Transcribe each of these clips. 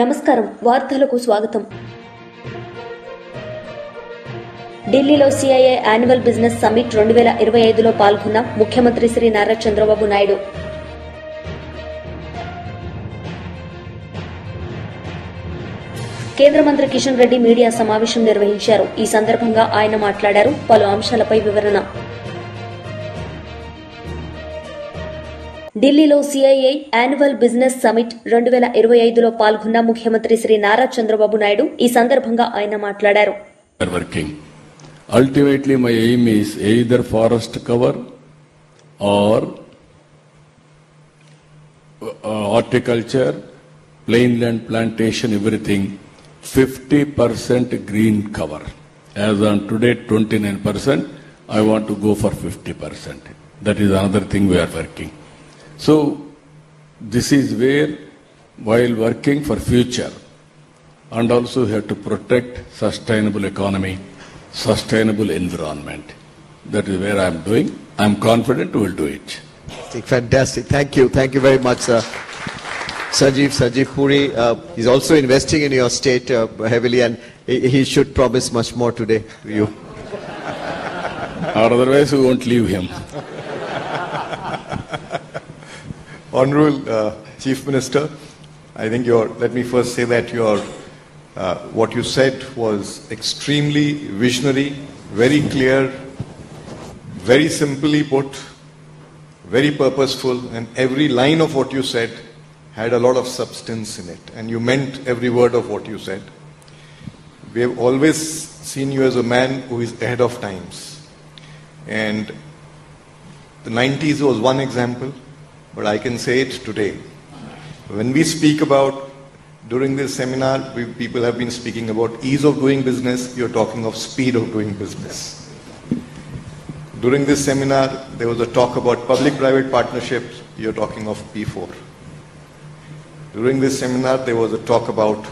నమస్కారం వార్తలకు స్వాగతం. ఢిల్లీలో సిఐఏ యాన్యువల్ బిజినెస్ సమ్మిట్ రెండు వేల ఇరవై ఐదులో పాల్గొన్న ముఖ్యమంత్రి శ్రీ నారా చంద్రబాబు నాయుడు. కేంద్ర మంత్రి కిషన్ రెడ్డి మీడియా సమావేశం నిర్వహించారు. ఈ సందర్భంగా ఆయన మాట్లాడారు. పలు అంశాలపై వివరణ. ఢిల్లీలో సిఐఐ యాన్యువల్ బిజినెస్ సమిట్ రెండు వేల ఇరవై ఐదులో పాల్గొన్న ముఖ్యమంత్రి శ్రీ నారా చంద్రబాబు నాయుడు ఈ సందర్భంగా ఆయన మాట్లాడారు working. Ultimately, my aim is either forest cover or uh, horticulture, plainland plantation, everything, 50% green cover. As on today, 29%, I want to go for 50%. That is another thing we are working. So, this is where, while working for future, and also we have to protect sustainable economy, sustainable environment. That is where I am doing. I am confident we will do it. Fantastic, fantastic. Thank you. Thank you very much, sir. Sajeev, Sajeev Puri, uh, he's also investing in your state uh, heavily and he, he should promise much more today to you. Or otherwise we won't leave him. Honorable uh, Chief Minister, I think your, let me first say that your, uh, what you said was extremely visionary, very clear, very simply put, very purposeful, and every line of what you said had a lot of substance in it, and you meant every word of what you said. We have always seen you as a man who is ahead of times. And the 90s was one example, but I can say it today. When we speak about, during this seminar, we, people have been speaking about ease of doing business, you're talking of speed of doing business. During this seminar, there was a talk about public private partnerships, you're talking of P4. During this seminar, there was a talk about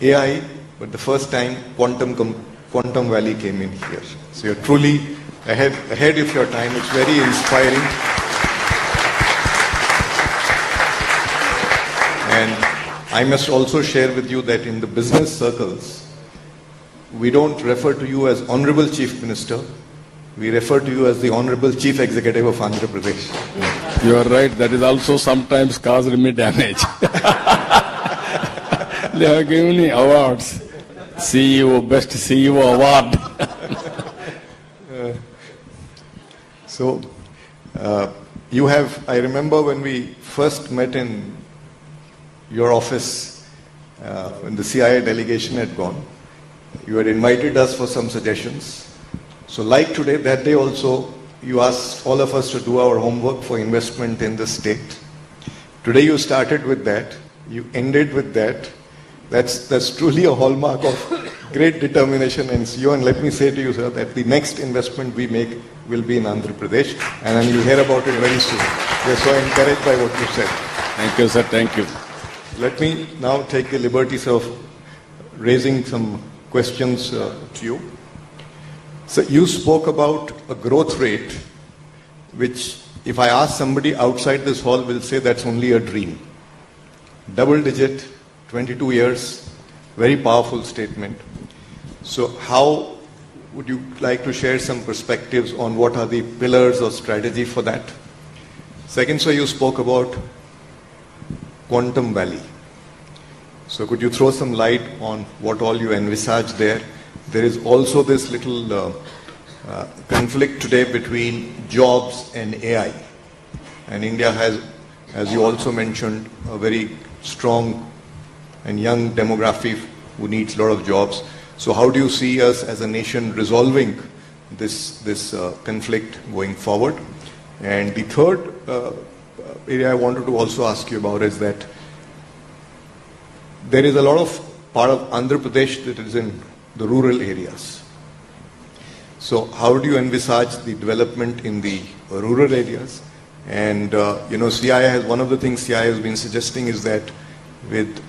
AI, but the first time Quantum, Quantum Valley came in here. So you're truly ahead, ahead of your time. It's very inspiring. And I must also share with you that in the business circles, we don't refer to you as Honorable Chief Minister, we refer to you as the Honorable Chief Executive of Andhra Pradesh. You are right, that is also sometimes caused me damage. they have given me awards. CEO, best CEO award. So, uh, you have, I remember when we first met in your office, uh, when the CIA delegation had gone, you had invited us for some suggestions. So, like today, that day also, you asked all of us to do our homework for investment in the state. Today, you started with that, you ended with that. That's, that's truly a hallmark of great determination and CEO. And let me say to you, sir, that the next investment we make will be in Andhra Pradesh, and then you'll hear about it very soon. We're so encouraged by what you said. Thank you, sir, thank you. Let me now take the liberties of raising some questions uh, to you. So you spoke about a growth rate, which if I ask somebody outside this hall will say that's only a dream. Double digit, 22 years, very powerful statement. So how would you like to share some perspectives on what are the pillars or strategy for that? Second, sir, you spoke about Quantum Valley. So could you throw some light on what all you envisage there? There is also this little uh, uh, conflict today between jobs and AI. And India has, as you also mentioned, a very strong and young demography who needs a lot of jobs. So how do you see us as a nation resolving this, this uh, conflict going forward? And the third uh, area I wanted to also ask you about is that there is a lot of part of Andhra Pradesh that is in the rural areas. So, how do you envisage the development in the rural areas? And uh, you know, CI has one of the things CI has been suggesting is that with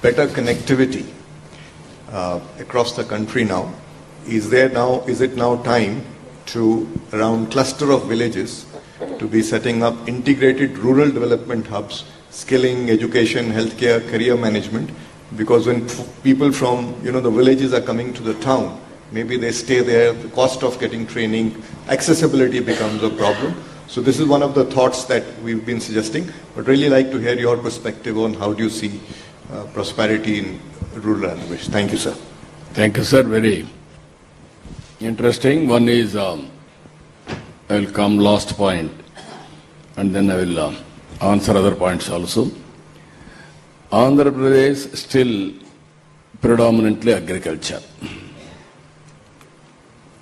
better connectivity uh, across the country now, is there now is it now time to around cluster of villages to be setting up integrated rural development hubs skilling, education, healthcare, career management. Because when people from you know the villages are coming to the town, maybe they stay there. The cost of getting training, accessibility becomes a problem. So this is one of the thoughts that we've been suggesting. But really like to hear your perspective on how do you see uh, prosperity in rural Pradesh. Thank you, sir. Thank you, sir. Very interesting. One is, um, I will come last point, and then I will uh, answer other points also. Andhra Pradesh still predominantly agriculture.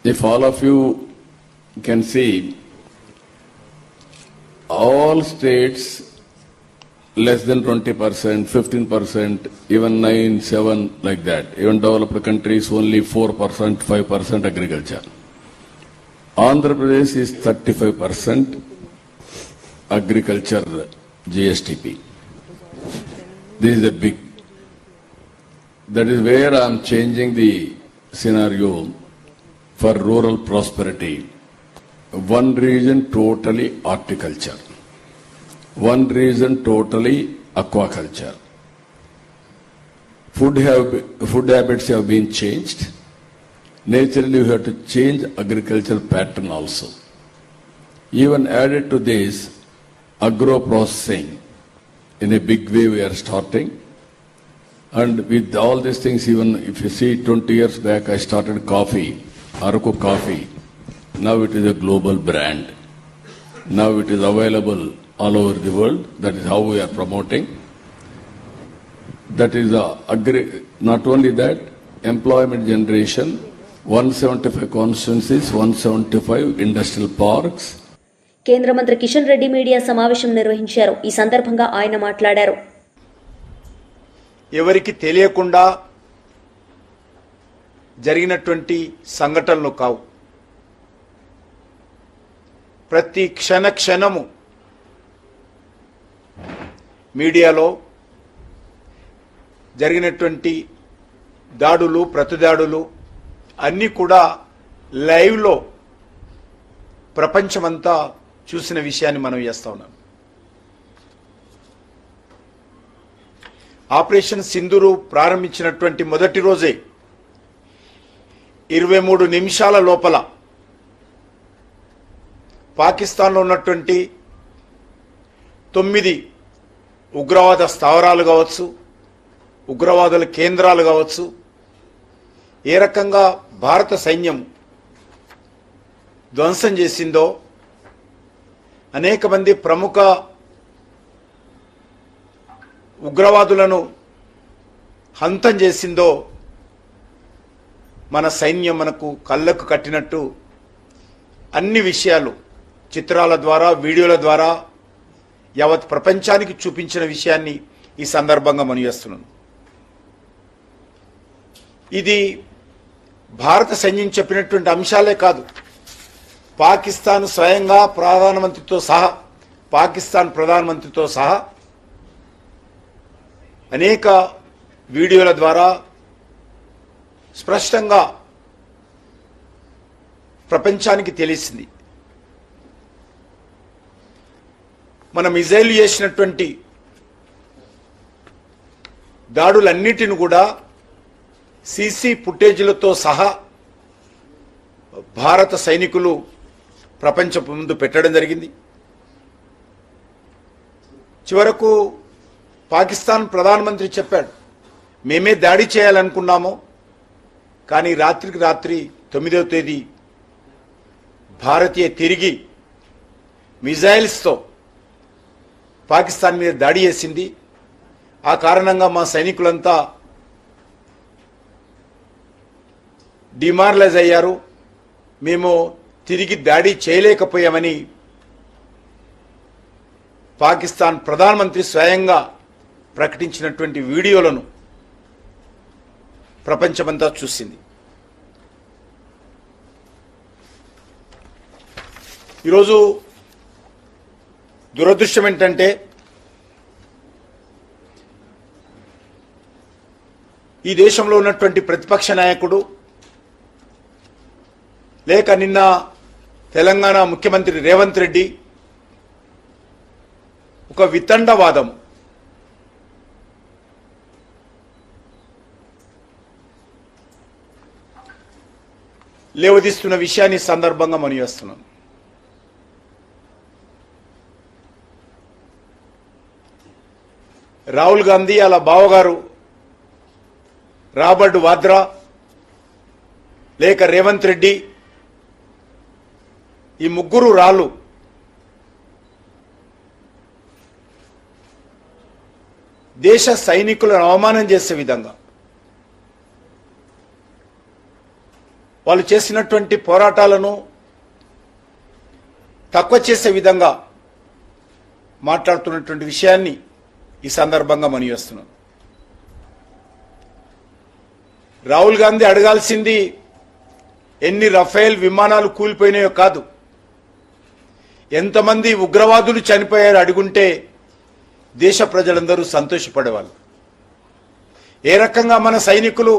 If all of you can see, all states less than 20%, 15%, even 9, 7, like that. Even developed countries only 4%, 5% agriculture. Andhra Pradesh is 35% agriculture GSTP. This is a big, that is where I am changing the scenario for rural prosperity. One region totally horticulture. One region totally aquaculture. Food have, food habits have been changed. Naturally, you have to change agricultural pattern also. Even added to this, agro processing in a big way we are starting. And with all these things, even if you see 20 years back, I started coffee, Araku coffee. Now it is a global brand. Now it is available all over the world. That is how we are promoting. That is a agri- not only that, employment generation, 175 constituencies, 175 industrial parks, కేంద్ర మంత్రి Kishan Reddy media సమావేశం నిర్వహించారు. ఈ సందర్భంగా ఆయన మాట్లాడారు. ఎవరికి తెలియకుండా జరిగినటువంటి సంఘటనలు కావు. ప్రతి క్షణ క్షణము మీడియాలో జరిగినటువంటి దాడులు ప్రతిదాడులు అన్నీ కూడా లైవ్లో ప్రపంచమంతా చూసిన విషయాన్ని మనం చేస్తా ఉన్నాం. ఆపరేషన్ సింధూరు ప్రారంభించినటువంటి మొదటి రోజే ఇరవై మూడు నిమిషాల లోపల పాకిస్తాన్లో ఉన్నటువంటి తొమ్మిది ఉగ్రవాద స్థావరాలు కావచ్చు ఉగ్రవాదుల కేంద్రాలు కావచ్చు ఏ రకంగా భారత సైన్యం ధ్వంసం చేసిందో అనేక మంది ప్రముఖ ఉగ్రవాదులను హంతం చేసిందో మన సైన్యం మనకు కళ్ళకు కట్టినట్టు అన్ని విషయాలు చిత్రాల ద్వారా వీడియోల ద్వారా యావత్ ప్రపంచానికి చూపించిన విషయాన్ని ఈ సందర్భంగా మనం చేస్తున్నాను ఇది భారత సైన్యం చెప్పినటువంటి అంశాలే కాదు. పాకిస్తాన్ స్వయంగా ప్రధానమంత్రితో సహా పాకిస్తాన్ ప్రధానమంత్రితో సహా అనేక వీడియోల ద్వారా స్పష్టంగా ప్రపంచానికి తెలిసింది. మనం మిజైల్ చేసినటువంటి దాడులన్నిటిని కూడా సీసీ ఫుటేజీలతో సహా భారత సైనికులు ప్రపంచం ముందు పెట్టడం జరిగింది. చివరకు పాకిస్తాన్ ప్రధానమంత్రి చెప్పాడు మేమే దాడి చేయాలనుకున్నాము కానీ రాత్రికి రాత్రి తొమ్మిదవ తేదీ భారతీయ తిరిగి మిజైల్స్తో పాకిస్తాన్ మీద దాడి చేసింది. ఆ కారణంగా మా సైనికులంతా డిమారలైజ్ అయ్యారు. మేము తిరిగి దాడి చేయలేకపోయామని పాకిస్తాన్ ప్రధానమంత్రి స్వయంగా ప్రకటించినటువంటి వీడియోలను ప్రపంచమంతా చూసింది. ఈరోజు దురదృష్టం ఏంటంటే ఈ దేశంలో ఉన్నటువంటి ప్రతిపక్ష నాయకుడు లేక నిన్న తెలంగాణ ముఖ్యమంత్రి రేవంత్ రెడ్డి ఒక వితండవాదం. లేవదీస్తున్న విషయాన్ని సందర్భంగా మనివేస్తున్నాను రాహుల్ గాంధీ అలా బావగారు రాబర్ట్ వాద్రా లేక రేవంత్ రెడ్డి ఈ ముగ్గురు రాళ్ళు. దేశ సైనికులను అవమానం చేసే విధంగా. వాళ్ళు చేసినటువంటి పోరాటాలను తక్కువ చేసే విధంగా మాట్లాడుతున్నటువంటి విషయాన్ని ఈ సందర్భంగా మనివేస్తున్నాను రాహుల్ గాంధీ అడగాల్సింది ఎన్ని రఫేల్ విమానాలు కూలిపోయినాయో కాదు. ఎంతమంది ఉగ్రవాదులు చనిపోయారు అడుగుంటే దేశ ప్రజలందరూ సంతోషపడేవాళ్ళు. ఏ రకంగా మన సైనికులు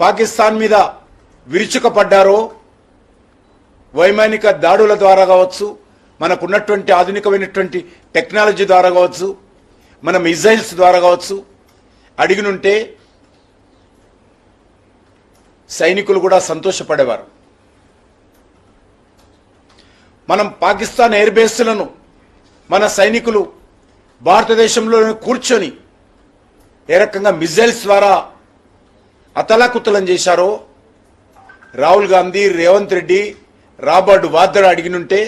పాకిస్తాన్ మీద విరుచుకపడ్డారో వైమానిక దాడుల ద్వారా కావచ్చు మనకున్నటువంటి ఆధునికమైనటువంటి టెక్నాలజీ ద్వారా కావచ్చు మన మిజైల్స్ ద్వారా కావచ్చు అడిగినుంటే సైనికులు కూడా సంతోషపడేవారు. మనం పాకిస్తాన్ ఎయిర్ బేస్లను మన సైనికులు భారతదేశంలో కూర్చొని ఏ రకంగా మిజైల్స్ ద్వారా అతలాకుతలం చేశారో రాహుల్ గాంధీ రేవంత్ రెడ్డి రాబర్ట్ వాద్రా అడిగినుంటే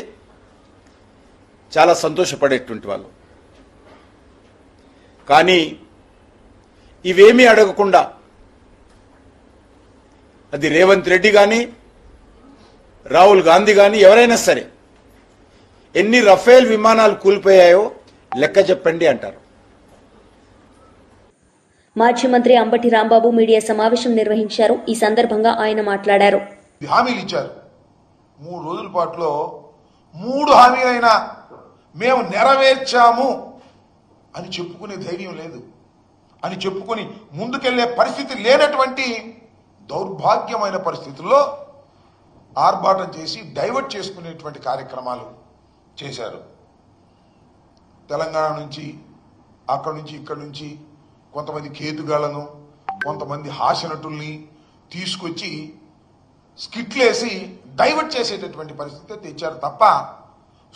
చాలా సంతోషపడేటువంటి వాళ్ళు. కానీ ఇవేమీ అడగకుండా అది రేవంత్ రెడ్డి కానీ రాహుల్ గాంధీ కానీ ఎవరైనా సరే ఎన్ని రఫేల్ విమానాలు కూలిపోయాయో లెక్క చెప్పండి అంటారు. మాజీ మంత్రి అంబటి రాంబాబు మీడియా సమావేశం నిర్వహించారు. ఈ సందర్భంగా ఆయన మాట్లాడారు. హామీలు ఇచ్చారు. మూడు రోజుల పాటులో మూడు హామీలైనా మేము నెరవేర్చాము అని చెప్పుకునే ధైర్యం లేదు. అని చెప్పుకొని ముందుకెళ్ళే పరిస్థితి లేనటువంటి దౌర్భాగ్యమైన పరిస్థితుల్లో ఆర్భాటం చేసి డైవర్ట్ చేసుకునేటువంటి కార్యక్రమాలు చేశారు. తెలంగాణ నుంచి అక్కడి నుంచి ఇక్కడి నుంచి కొంతమంది కేతుగాళ్ళను కొంతమంది హాస్యనటుల్ని తీసుకొచ్చి స్కిట్లేసి డైవర్ట్ చేసేటటువంటి పరిస్థితి తెచ్చారు తప్ప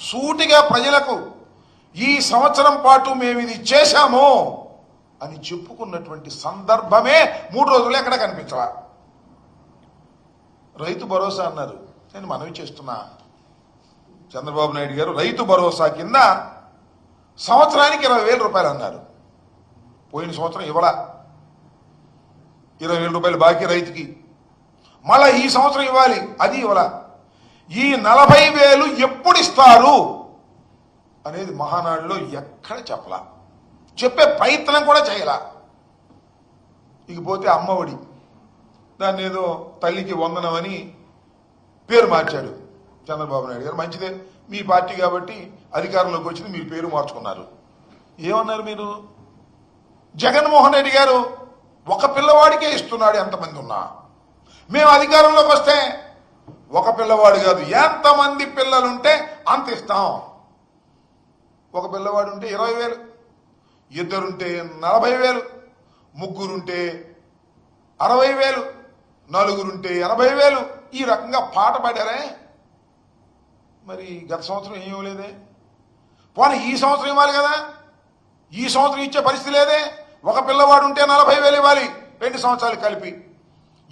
సూటిగా ప్రజలకు ఈ సంవత్సరం పాటు మేము ఇది చేశాము అని చెప్పుకున్నటువంటి సందర్భమే మూడు రోజులు ఎక్కడ కనిపించరా రైతు భరోసా అన్నారు. నేను మనవి చేస్తున్నా. చంద్రబాబు నాయుడు గారు రైతు భరోసా కింద సంవత్సరానికి ఇరవై వేల రూపాయలు అన్నారు. పోయిన సంవత్సరం ఇవ్వడా ఇరవై వేల రూపాయలు బాకీ రైతుకి. మళ్ళా ఈ సంవత్సరం ఇవ్వాలి అది ఇవ్వలా. ఈ నలభై వేలు ఎప్పుడు ఇస్తారు అనేది మహానాడులో ఎక్కడ చెప్పలా. చెప్పే ప్రయత్నం కూడా చేయలా. ఇకపోతే అమ్మఒడి. దాన్ని ఏదో తల్లికి వందనమని పేరు మార్చాడు. చంద్రబాబు నాయుడు గారు. మంచిదే. మీ పార్టీ కాబట్టి అధికారంలోకి వచ్చింది మీరు పేరు మార్చుకున్నారు. ఏమన్నారు మీరు? జగన్మోహన్ రెడ్డి గారు ఒక పిల్లవాడికే ఇస్తున్నాడు ఎంతమంది ఉన్నా. మేము అధికారంలోకి వస్తే ఒక పిల్లవాడు కాదు ఎంతమంది పిల్లలుంటే అంత ఇస్తాం. ఒక పిల్లవాడు ఉంటే ఇరవై వేలు ఇద్దరుంటే నలభై వేలు ముగ్గురుంటే అరవై వేలు నలుగురుంటే ఎనభై వేలు. ఈ రకంగా పాట పాడారే? మరి గత సంవత్సరం ఏం ఇవ్వలేదే? పోనీ ఈ సంవత్సరం ఇవ్వాలి కదా? ఈ సంవత్సరం ఇచ్చే పరిస్థితి లేదే? ఒక పిల్లవాడు ఉంటే నలభై వేలు ఇవ్వాలి రెండు సంవత్సరాలు కలిపి.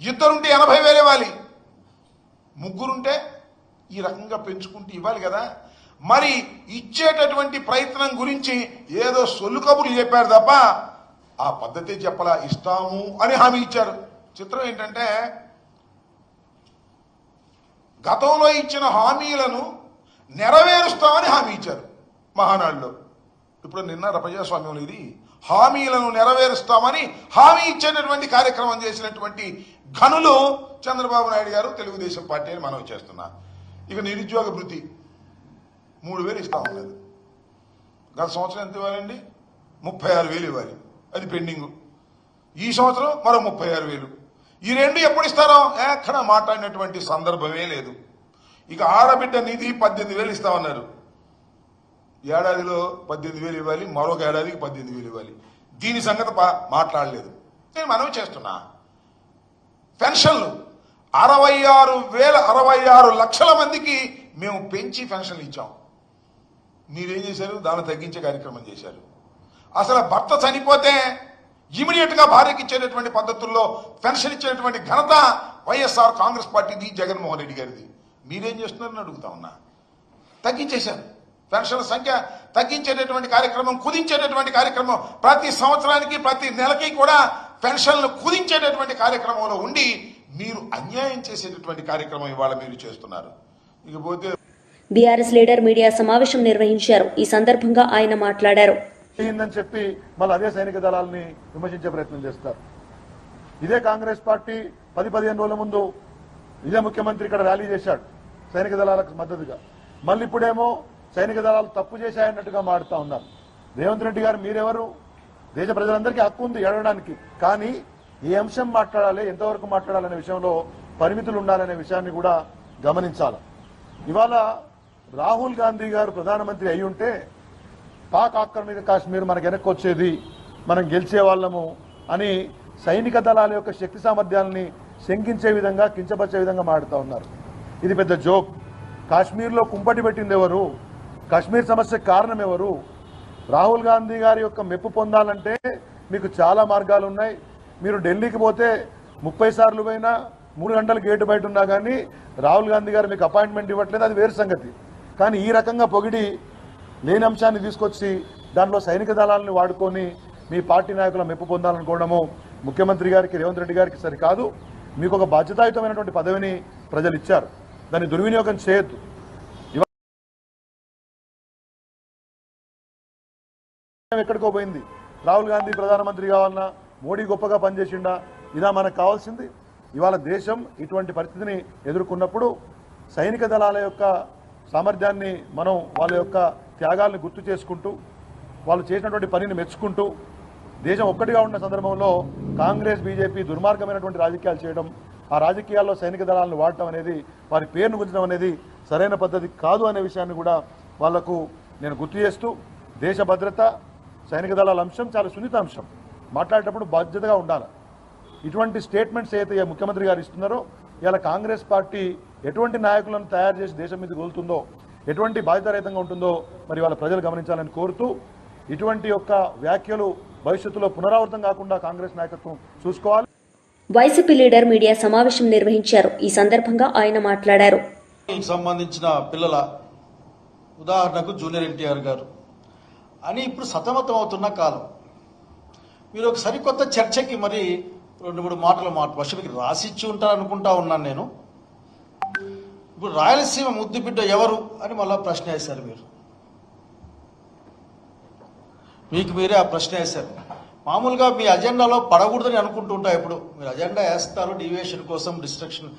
ఇద్దరుంటే ఎనభై వేలు ఇవ్వాలి. ముగ్గురుంటే ఈ రకంగా పెంచుకుంటూ ఇవ్వాలి కదా? మరి ఇచ్చేటటువంటి ప్రయత్నం గురించి ఏదో సొల్లు కబుర్లు చెప్పారు తప్ప ఆ పద్ధతి చెప్పలా ఇస్తాము అని హామీ ఇచ్చారు. చిత్రం ఏంటంటే గతంలో ఇచ్చిన హామీలను నెరవేరుస్తామని హామీ ఇచ్చారు మహానాడులో. ఇప్పుడు నిన్న ప్రజాస్వామ్యం ఇది. హామీలను నెరవేరుస్తామని హామీ ఇచ్చేటటువంటి కార్యక్రమం చేసినటువంటి ఘనులు చంద్రబాబు నాయుడు గారు తెలుగుదేశం పార్టీ అని మనం చేస్తున్నా ఇక నిరుద్యోగ భృతి మూడు వేలు ఇస్తా ఉన్నారు. గత సంవత్సరం ఎంత ఇవ్వాలండి? ముప్పై ఆరు వేలు ఇవ్వాలి. అది పెండింగ్. ఈ సంవత్సరం మరో ముప్పై ఆరు వేలు. ఈ రెండు ఎప్పుడు ఇస్తారో ఎక్కడ మాట్లాడినటువంటి సందర్భమే లేదు. ఇక ఆడబిడ్డ నిధి పద్దెనిమిది వేలు ఇస్తామన్నారు ఏడాదిలో పద్దెనిమిది వేలు ఇవ్వాలి మరొక ఏడాదికి పద్దెనిమిది వేలు ఇవ్వాలి. దీని సంగతి మాట్లాడలేదు. నేను మనవి చేస్తున్నా. పెన్షన్లు అరవై ఆరు వేల అరవై ఆరు లక్షల మందికి మేము పెంచి పెన్షన్లు ఇచ్చాం. మీరేం చేశారు? దాన్ని తగ్గించే కార్యక్రమం చేశారు. అసలు భర్త చనిపోతే ఇమీడియట్గా భార్యకి ఇచ్చేటటువంటి పద్ధతుల్లో పెన్షన్ ఇచ్చేటటువంటి ఘనత వైఎస్ఆర్ కాంగ్రెస్ పార్టీది జగన్మోహన్ రెడ్డి గారిది. మీరేం చేస్తున్నారని అడుగుతా ఉన్నా. తగ్గించేశారు. పెన్షన్ల సంఖ్య తగ్గించేటటువంటి కార్యక్రమం కుదించేటటువంటి కార్యక్రమం ప్రతి సంవత్సరానికి ప్రతి నెలకి కూడా పెన్షన్లు కుదించేటటువంటి కార్యక్రమంలో ఉండి మీరు అన్యాయం చేసేటటువంటి కార్యక్రమం ఇవాళ మీరు చేస్తున్నారు. ఇకపోతే బీఆర్ఎస్ లీడర్ మీడియా సమావేశం నిర్వహించారు. ఈ సందర్భంగా ఆయన మాట్లాడారు. అయిందని చెప్పి మళ్ళీ అదే సైనిక దళాలని విమర్శించే ప్రయత్నం చేస్తారు. ఇదే కాంగ్రెస్ పార్టీ పది పదిహేను రోజుల ముందు ఇదే ముఖ్యమంత్రి ఇక్కడ ర్యాలీ చేశాడు. సైనిక దళాలకు మద్దతుగా. మళ్ళీ ఇప్పుడేమో సైనిక దళాలు తప్పు చేశాయన్నట్టుగా మాడుతూ ఉన్నారు. రేవంత్ రెడ్డి గారు మీరెవరు? దేశ ప్రజలందరికీ హక్కు ఉంది ఏడవడానికి. కానీ ఏ అంశం మాట్లాడాలి ఎంతవరకు మాట్లాడాలనే విషయంలో పరిమితులు ఉండాలనే విషయాన్ని కూడా గమనించాలి. ఇవాళ రాహుల్ గాంధీ గారు ప్రధానమంత్రి అయి ఉంటే పాక్ ఆక్రమిత కాశ్మీర్ మనకు వెనక్కి వచ్చేది మనం గెలిచే వాళ్ళము అని సైనిక దళాల యొక్క శక్తి సామర్థ్యాలని శంకించే విధంగా కించపరిచే విధంగా మాడుతూ ఉన్నారు. ఇది పెద్ద జోక్. కాశ్మీర్లో కుంపటి పెట్టింది ఎవరు కాశ్మీర్ సమస్యకు కారణం ఎవరు రాహుల్ గాంధీ గారి యొక్క మెప్పు పొందాలంటే మీకు చాలా మార్గాలు ఉన్నాయి మీరు ఢిల్లీకి పోతే ముప్పై సార్లు పోయినా మూడు గంటలు గేటు బయట ఉన్నా కానీ రాహుల్ గాంధీ గారు మీకు అపాయింట్మెంట్ ఇవ్వట్లేదు అది వేరు సంగతి. కానీ ఈ రకంగా పొగిడి లేని అంశాన్ని తీసుకొచ్చి దానిలో సైనిక దళాలను వాడుకొని మీ పార్టీ నాయకుల మెప్పు పొందాలనుకోవడము ముఖ్యమంత్రి గారికి రేవంత్ రెడ్డి గారికి సరికాదు. మీకు ఒక బాధ్యతాయుతమైనటువంటి పదవిని ప్రజలు ఇచ్చారు. దాన్ని దుర్వినియోగం చేయొద్దు. ఎక్కడికో పోయింది. రాహుల్ గాంధీ ప్రధానమంత్రి కావాలన్నా మోడీ గొప్పగా పనిచేసిండా ఇదా మనకు కావాల్సింది. ఇవాళ దేశం ఇటువంటి పరిస్థితిని ఎదుర్కొన్నప్పుడు సైనిక దళాల యొక్క సామర్థ్యాన్ని మనం వాళ్ళ యొక్క త్యాగాల్ని గుర్తు చేసుకుంటూ వాళ్ళు చేసినటువంటి పనిని మెచ్చుకుంటూ దేశం ఒక్కటిగా ఉన్న సందర్భంలో కాంగ్రెస్ బీజేపీ దుర్మార్గమైనటువంటి రాజకీయాలు చేయడం ఆ రాజకీయాల్లో సైనిక దళాలను వాడటం అనేది వారి పేరును గుంచడం అనేది సరైన పద్ధతి కాదు అనే విషయాన్ని కూడా వాళ్ళకు నేను గుర్తు చేస్తూ దేశ భద్రత సైనిక దళాల అంశం చాలా సున్నిత అంశం మాట్లాడేటప్పుడు బాధ్యతగా ఉండాలి. ఇటువంటి స్టేట్మెంట్స్ అయితే ముఖ్యమంత్రి గారు ఇస్తున్నారో ఇవాళ కాంగ్రెస్ పార్టీ ఎటువంటి నాయకులను తయారు చేసి దేశం మీద కోలుతుందో ఎటువంటి బాధ్యతారహితంగా ఉంటుందో మరి వాళ్ళ ప్రజలు గమనించాలని కోరుతూ ఇటువంటి యొక్క వ్యాఖ్యలు భవిష్యత్తులో పునరావృతం కాకుండా కాంగ్రెస్ నాయకత్వం చూసుకోవాలి. వైసీపీ లీడర్ మీడియా సమావేశం నిర్వహించారు. ఈ సందర్భంగా ఆయన మాట్లాడారు. సంబంధించిన పిల్లల ఉదాహరణకు జూనియర్ ఎన్టీఆర్ గారు. అని ఇప్పుడు సతమతం అవుతున్న కాలం. మీరు ఒక సరికొత్త చర్చకి మరి రెండు మూడు మాటలు మాట బహుశా మీకు రాసిచ్చి ఉంటారు అనుకుంటా ఉన్నాను నేను. ఇప్పుడు రాయలసీమ ముద్దు బిడ్డ ఎవరు అని మళ్ళా ప్రశ్న వేశారు మీరు. మీకు మీరే ఆ ప్రశ్న వేశారు. మామూలుగా మీ అజెండాలో పడకూడదని అనుకుంటుంటా ఇప్పుడు మీరు అజెండా వేస్తారు డివియేషన్ కోసం డిస్ట్రక్షన్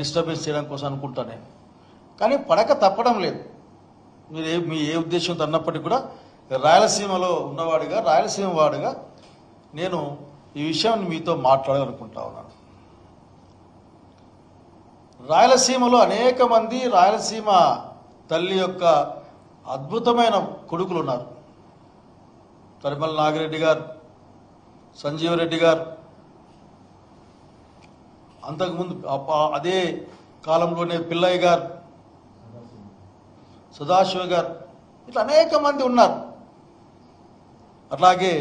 డిస్టర్బెన్స్ చేయడం కోసం అనుకుంటా నేను కానీ పడక తప్పడం లేదు. మీరు ఏ మీ ఏ ఉద్దేశంతో అన్నప్పటికీ కూడా రాయలసీమలో ఉన్నవాడిగా రాయలసీమ వాడిగా నేను ఈ విషయాన్ని మీతో మాట్లాడాలనుకుంటా ఉన్నాను. రాయలసీమలో అనేక మంది రాయలసీమ తల్లి యొక్క అద్భుతమైన కొడుకులు ఉన్నారు. పరిమల్ నాగిరెడ్డి గారు సంజీవరెడ్డి గారు. అంతకుముందు అదే కాలంలోనే పిల్లయ్య గారు సదాశివ గారు ఇట్లా అనేక మంది ఉన్నారు. అట్లాగే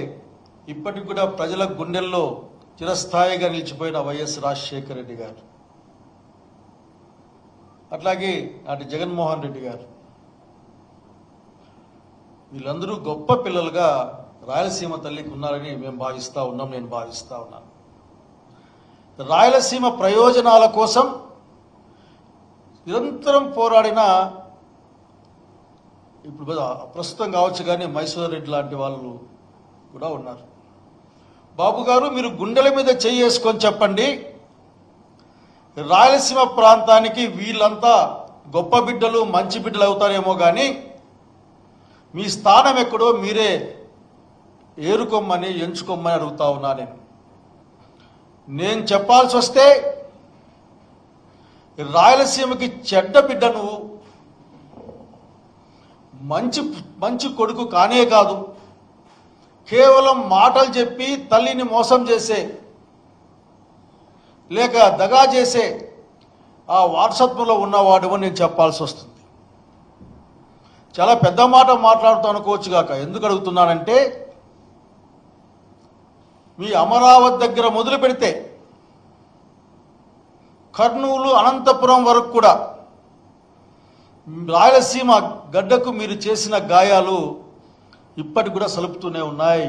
ఇప్పటికి కూడా ప్రజల గుండెల్లో చిరస్థాయిగా నిలిచిపోయిన వైఎస్ రాజశేఖర రెడ్డి గారు. అట్లాగే నాటి జగన్మోహన్ రెడ్డి గారు. వీళ్ళందరూ గొప్ప పిల్లలుగా రాయలసీమ తల్లికి ఉన్నారని మేము భావిస్తూ ఉన్నాం నేను భావిస్తూ ఉన్నాను. రాయలసీమ ప్రయోజనాల కోసం నిరంతరం పోరాడిన ఇప్పుడు ప్రస్తుతం కావచ్చు కానీ మైసూర్ రెడ్డి లాంటి వాళ్ళు కూడా ఉన్నారు. బాబు గారు మీరు గుండెల మీద చేసుకొని చెప్పండి. రాయలసీమ ప్రాంతానికి వీళ్ళంతా గొప్ప బిడ్డలు మంచి బిడ్డలు అవుతారేమో కానీ మీ స్థానం ఎక్కడో మీరే ఏరుకోమని ఎంచుకోమని అడుగుతా ఉన్నా నేను. నేను చెప్పాల్సి వస్తే రాయలసీమకి చెడ్డ బిడ్డ నువ్వు మంచి మంచి కొడుకు కానే కాదు కేవలం మాటలు చెప్పి తల్లిని మోసం చేసే లేక దగా చేసే ఆ వారసత్వంలో ఉన్నవాడు అని నేను చెప్పాల్సి వస్తుంది. చాలా పెద్ద మాట మాట్లాడుతూ అనుకోవచ్చు కాక ఎందుకు అడుగుతున్నానంటే మీ అమరావతి దగ్గర మొదలు పెడితే కర్నూలు అనంతపురం వరకు కూడా రాయలసీమ గడ్డకు మీరు చేసిన గాయాలు ఇప్పటికి కూడా సలుపుతూనే ఉన్నాయి.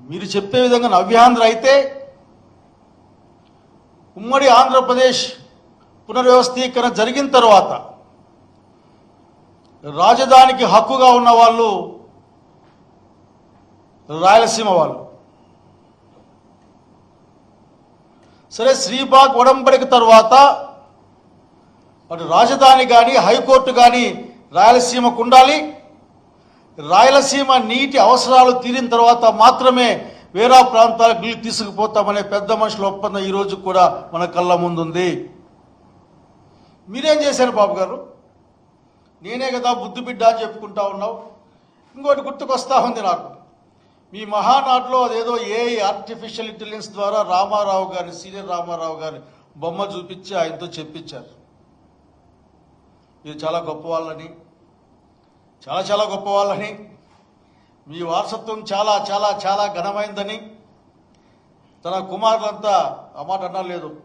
మీరు చెప్పే విధంగా నవ్యాంధ్ర అయితే ఉమ్మడి ఆంధ్రప్రదేశ్ పునర్వ్యవస్థీకరణ జరిగిన తర్వాత రాజధానికి హక్కుగా ఉన్న వాళ్ళు రాయలసీమ వాళ్ళు. సరే శ్రీబాగ్ ఒడంబడిక తర్వాత అటు రాజధాని కానీ హైకోర్టు కానీ రాయలసీమకు ఉండాలి. రాయలసీమ నీటి అవసరాలు తీరిన తర్వాత మాత్రమే వేరే ప్రాంతాలకు నీళ్ళు తీసుకుపోతామనే పెద్ద మనుషుల ఒప్పందం ఈ రోజు కూడా మన కళ్ళ ముందుంది. మీరేం చేశారు బాబు గారు? నేనే కదా బుద్ధి బిడ్డ అని చెప్పుకుంటా ఉన్నావు. ఇంకోటి గుర్తుకొస్తా ఉంది నాకు. మీ మహానాడులో అదేదో ఏ ఆర్టిఫిషియల్ ఇంటెలిజెన్స్ ద్వారా రామారావు గారి సీనియర్ రామారావు గారి బొమ్మ చూపించి ఆయనతో చెప్పించారు. మీరు చాలా గొప్ప వాళ్ళని చాలా చాలా గొప్ప వాళ్ళని మీ వారసత్వం చాలా చాలా చాలా ఘనమైందని తన కుమారులంతా ఆ మాట అనలేదు లేదు.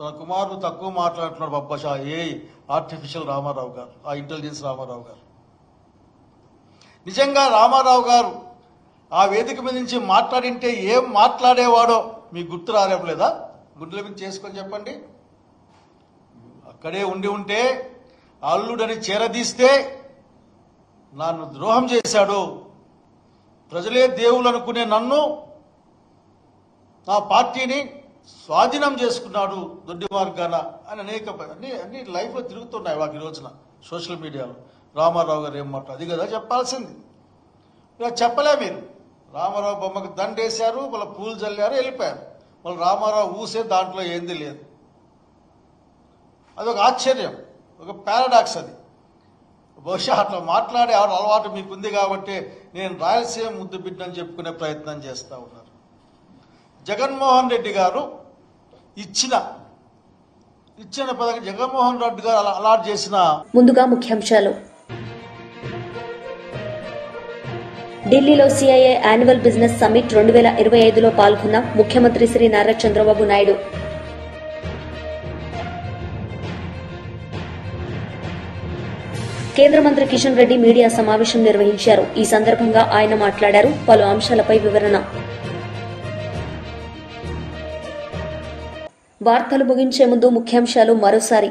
తన కుమారుడు తక్కువ మాట్లాడుతున్నాడు బొబ్బషా ఏ ఆర్టిఫిషియల్ రామారావు గారు ఆ ఇంటెలిజెన్స్ రామారావు గారు. నిజంగా రామారావు గారు ఆ వేదిక మీద నుంచి మాట్లాడింటే ఏం మాట్లాడేవాడో మీకు గుర్తు రాలేం లేదా? మీద చేసుకొని చెప్పండి. అక్కడే ఉండి ఉంటే అల్లుడని చేరదీస్తే నన్ను ద్రోహం చేశాడు. ప్రజలే దేవులు అనుకునే నన్ను నా పార్టీని స్వాధీనం చేసుకున్నాడు దొడ్డి మార్గాన అని అనేక అన్ని అన్ని లైఫ్లో తిరుగుతున్నాయి వాకి రోజున సోషల్ మీడియాలో. రామారావు గారు ఏం మాట అది కదా చెప్పాల్సింది. ఇలా చెప్పలే మీరు. రామారావు బొమ్మకు దండేశారు మళ్ళీ పూలు చల్లారు వెళ్ళిపోయారు. మళ్ళీ రామారావు ఊసే దాంట్లో ఏంది లేదు. అదొక ఆశ్చర్యం ఒక పారాడాక్స్ అది. బహుశా అట్లా మాట్లాడే ఆవిడ అలవాటు మీకు ఉంది కాబట్టి నేను రాయలసీమ ముద్దు బిడ్డని చెప్పుకునే ప్రయత్నం చేస్తూ ఉన్నారు. జగన్మోహన్ రెడ్డి గారు ఇచ్చిన ఇచ్చిన పదవి జగన్మోహన్ రెడ్డి గారు అలా అలాట్ చేసిన ముందుగా ముఖ్యాంశాలు. ఢిల్లీలో సిఐఏ యాన్యువల్ బిజినెస్ సమ్మిట్ రెండు వేల ఇరవై ఐదులో పాల్గొన్న ముఖ్యమంత్రి శ్రీ నారా చంద్రబాబు నాయుడు. కేంద్ర మంత్రి కిషన్ రెడ్డి మీడియా సమావేశం నిర్వహించారు. ఈ సందర్భంగా ఆయన మాట్లాడారు. పలు అంశాలపై వివరణ. వార్తలు ముగించే ముందు ముఖ్యాంశాలు మరోసారి.